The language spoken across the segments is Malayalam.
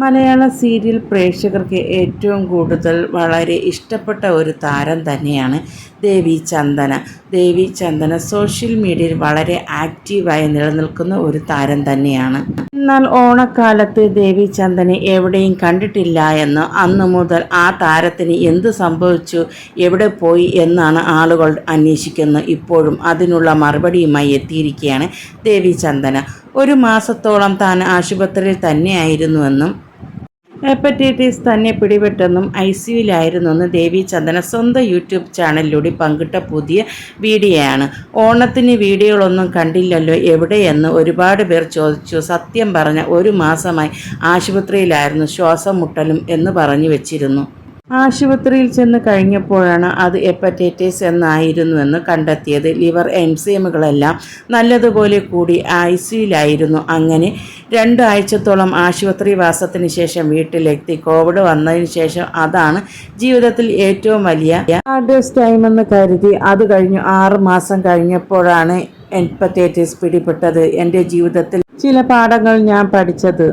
മലയാള സീരിയൽ പ്രേക്ഷകർക്ക് ഏറ്റവും കൂടുതൽ വളരെ ഇഷ്ടപ്പെട്ട ഒരു താരം തന്നെയാണ് ദേവി ചന്ദന. ദേവി ചന്ദന സോഷ്യൽ മീഡിയയിൽ വളരെ ആക്റ്റീവായി നിലനിൽക്കുന്ന ഒരു താരം തന്നെയാണ്. എന്നാൽ ഓണക്കാലത്ത് ദേവി ചന്ദനെ എവിടെയും കണ്ടിട്ടില്ല എന്ന് അന്നു മുതൽ ആ താരത്തിന് എന്ത് സംഭവിച്ചു എവിടെ പോയി എന്നാണ് ആളുകൾ അന്വേഷിക്കുന്നത്. ഇപ്പോഴും അതിനുള്ള മറുപടിയുമായി എത്തിയിരിക്കുകയാണ് ദേവി ചന്ദന. ഒരു മാസത്തോളം താൻ ആശുപത്രിയിൽ തന്നെയായിരുന്നുവെന്നും ഹെപ്പറ്റൈറ്റിസ് തന്നെ പിടിപെട്ടെന്നും ഐ സിയുലായിരുന്നെന്ന് ദേവി ചന്ദന സ്വന്തം യൂട്യൂബ് ചാനലിലൂടെ പങ്കിട്ട പുതിയ വീഡിയോയാണ്. ഓണത്തിന് വീഡിയോകളൊന്നും കണ്ടില്ലല്ലോ എവിടെയെന്ന് ഒരുപാട് പേർ ചോദിച്ചു. സത്യം പറഞ്ഞ ഒരു മാസമായി ആശുപത്രിയിലായിരുന്നു ശ്വാസം മുട്ടലും എന്ന് പറഞ്ഞു വെച്ചിരുന്നു. ആശുപത്രിയിൽ ചെന്ന് കഴിഞ്ഞപ്പോഴാണ് അത് ഹെപ്പറ്റൈറ്റിസ് എന്നായിരുന്നുവെന്ന് കണ്ടെത്തിയത്. ലിവർ എൻസൈമുകളെല്ലാം നല്ലതുപോലെ കൂടി ഐ സിയിലായിരുന്നു അങ്ങനെ രണ്ട് ആഴ്ചത്തോളം ആശുപത്രി വാസത്തിന് ശേഷം വീട്ടിലെത്തി. കോവിഡ് വന്നതിന് ശേഷം അതാണ് ജീവിതത്തിൽ ഏറ്റവും വലിയ ഹാർഡസ്റ്റ് ടൈം എന്ന് കരുതി അത് കഴിഞ്ഞു ആറ് മാസം കഴിഞ്ഞപ്പോഴാണ് ഹെപ്പറ്റൈറ്റിസ് പിടിപെട്ടത്. എന്റെ ജീവിതത്തിൽ ചില പാഠങ്ങൾ ഞാൻ പഠിച്ചത്.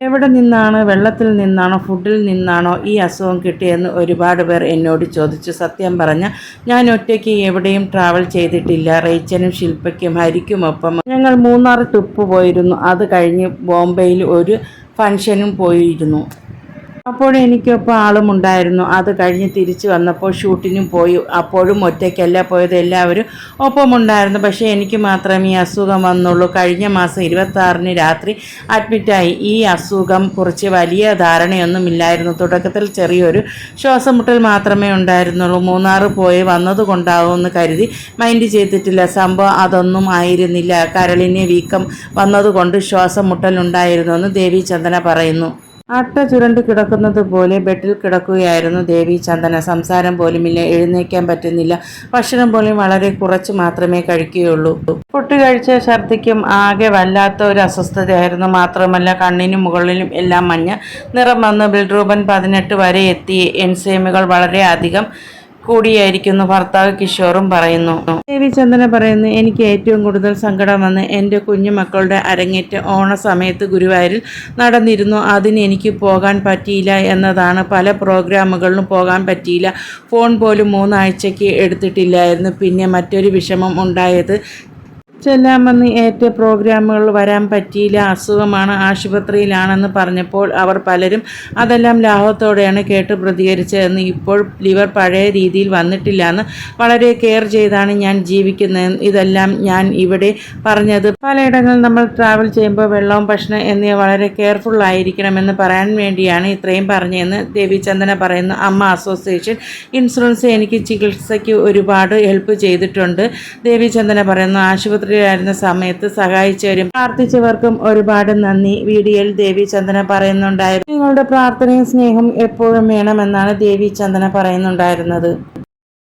എവിടെ നിന്നാണ് വെള്ളത്തിൽ നിന്നാണോ ഫുഡിൽ നിന്നാണോ ഈ അസുഖം കിട്ടിയെന്ന് ഒരുപാട് പേർ എന്നോട് ചോദിച്ചു. സത്യം പറഞ്ഞ ഞാൻ ഒറ്റയ്ക്ക് എവിടെയും ട്രാവൽ ചെയ്തിട്ടില്ല. റേച്ചനും ശില്പയ്ക്കും ഹരിക്കുമൊപ്പം ഞങ്ങൾ മൂന്നാർ ട്രിപ്പ് പോയിരുന്നു. അത് കഴിഞ്ഞ് ബോംബെയിൽ ഒരു ഫംഗ്ഷനും പോയിരുന്നു. അപ്പോൾ എനിക്കൊപ്പം ആളും ഉണ്ടായിരുന്നു. അത് കഴിഞ്ഞ് തിരിച്ചു വന്നപ്പോൾ ഷൂട്ടിനും പോയി. അപ്പോഴും ഒറ്റയ്ക്കല്ല പോയത്. എല്ലാവരും ഒപ്പമുണ്ടായിരുന്നു. പക്ഷേ എനിക്ക് മാത്രമേ ഈ അസുഖം വന്നുള്ളൂ. കഴിഞ്ഞ മാസം ഇരുപത്താറിന് രാത്രി അഡ്മിറ്റായി. ഈ അസുഖം കുറച്ച് വലിയ ധാരണയൊന്നും ഇല്ലായിരുന്നു തുടക്കത്തിൽ ചെറിയൊരു ശ്വാസമുട്ടൽ മാത്രമേ ഉണ്ടായിരുന്നുള്ളൂ. മൂന്നാറ് പോയി വന്നതുകൊണ്ടാവുമെന്ന് കരുതി മൈൻഡ് ചെയ്തിട്ടില്ല. സംഭവം അതൊന്നും ആയിരുന്നില്ല. കരളിന് വീക്കം വന്നതുകൊണ്ട് ശ്വാസമുട്ടൽ മുട്ടലുണ്ടായിരുന്നു എന്ന് ദേവി ചന്ദന പറയുന്നു. അട്ട ചുരണ്ട് കിടക്കുന്നത് പോലെ ബെഡിൽ കിടക്കുകയായിരുന്നു ദേവി ചന്ദന. സംസാരം പോലുമില്ല എഴുന്നേക്കാൻ പറ്റുന്നില്ല. ഭക്ഷണം പോലും വളരെ കുറച്ച് മാത്രമേ കഴിക്കുകയുള്ളൂ. ഫുഡ് കഴിച്ച ഛർദിക്കും ആകെ വല്ലാത്ത ഒരു അസ്വസ്ഥതയായിരുന്നു. മാത്രമല്ല കണ്ണിനും മുകളിലും എല്ലാം മഞ്ഞ നിറം വന്ന് ബിൽറൂബൻ പതിനെട്ട് വരെ എത്തി. എൻസൈമുകൾ വളരെ അധികം കൂടിയായിരിക്കുന്നു ഭർത്താവ് കിഷോറും പറയുന്നു. ദേവി ചന്ദന പറയുന്നു എനിക്ക് ഏറ്റവും കൂടുതൽ സങ്കടം വന്ന് എന്റെ കുഞ്ഞുമക്കളുടെ അരങ്ങേറ്റ ഓണ സമയത്ത് ഗുരുവായൂരിൽ നടന്നിരുന്നു. അതിന് എനിക്ക് പോകാൻ പറ്റിയില്ല എന്നതാണ്. പല പ്രോഗ്രാമുകളിലും പോകാൻ പറ്റിയില്ല. ഫോൺ പോലും മൂന്നാഴ്ചയ്ക്ക് എടുത്തിട്ടില്ലായിരുന്നു. പിന്നെ മറ്റൊരു വിഷമം ഉണ്ടായത് ചെല്ലാമെന്ന് ഏറ്റ പ്രോഗ്രാമുകൾ വരാൻ പറ്റിയില്ല. അസുഖമാണ് ആശുപത്രിയിലാണെന്ന് പറഞ്ഞപ്പോൾ അവർ പലരും അതെല്ലാം ലാഭത്തോടെയാണ് കേട്ട് പ്രതികരിച്ചതെന്ന് ഇപ്പോൾ ലിവർ പഴയ രീതിയിൽ വന്നിട്ടില്ല എന്ന് വളരെ കെയർ ചെയ്താണ് ഞാൻ ജീവിക്കുന്നത് ഇതെല്ലാം ഞാൻ ഇവിടെ പറഞ്ഞത്. പലയിടങ്ങളിൽ നമ്മൾ ട്രാവൽ ചെയ്യുമ്പോൾ വെള്ളവും ഭക്ഷണം എന്നിവ വളരെ കെയർഫുൾ ആയിരിക്കണമെന്ന് പറയാൻ വേണ്ടിയാണ് ഇത്രയും പറഞ്ഞതെന്ന് ദേവിചന്ദന പറയുന്നു. അമ്മ അസോസിയേഷൻ ഇൻഷുറൻസ് എനിക്ക് ചികിത്സയ്ക്ക് ഒരുപാട് ഹെൽപ്പ് ചെയ്തിട്ടുണ്ട്. ദേവിചന്ദന പറയുന്നു ആശുപത്രി ആശുപത്രിയിലായിരുന്ന സമയത്ത് സഹായിച്ചവരും പ്രാർത്ഥിച്ചവർക്കും ഒരുപാട് നന്ദി. വീഡിയോയിൽ ദേവി ചന്ദന പറയുന്നുണ്ടായിരുന്നു. നിങ്ങളുടെ പ്രാർത്ഥനയും സ്നേഹം എപ്പോഴും വേണമെന്നാണ് ദേവി ചന്ദന പറയുന്നുണ്ടായിരുന്നത്.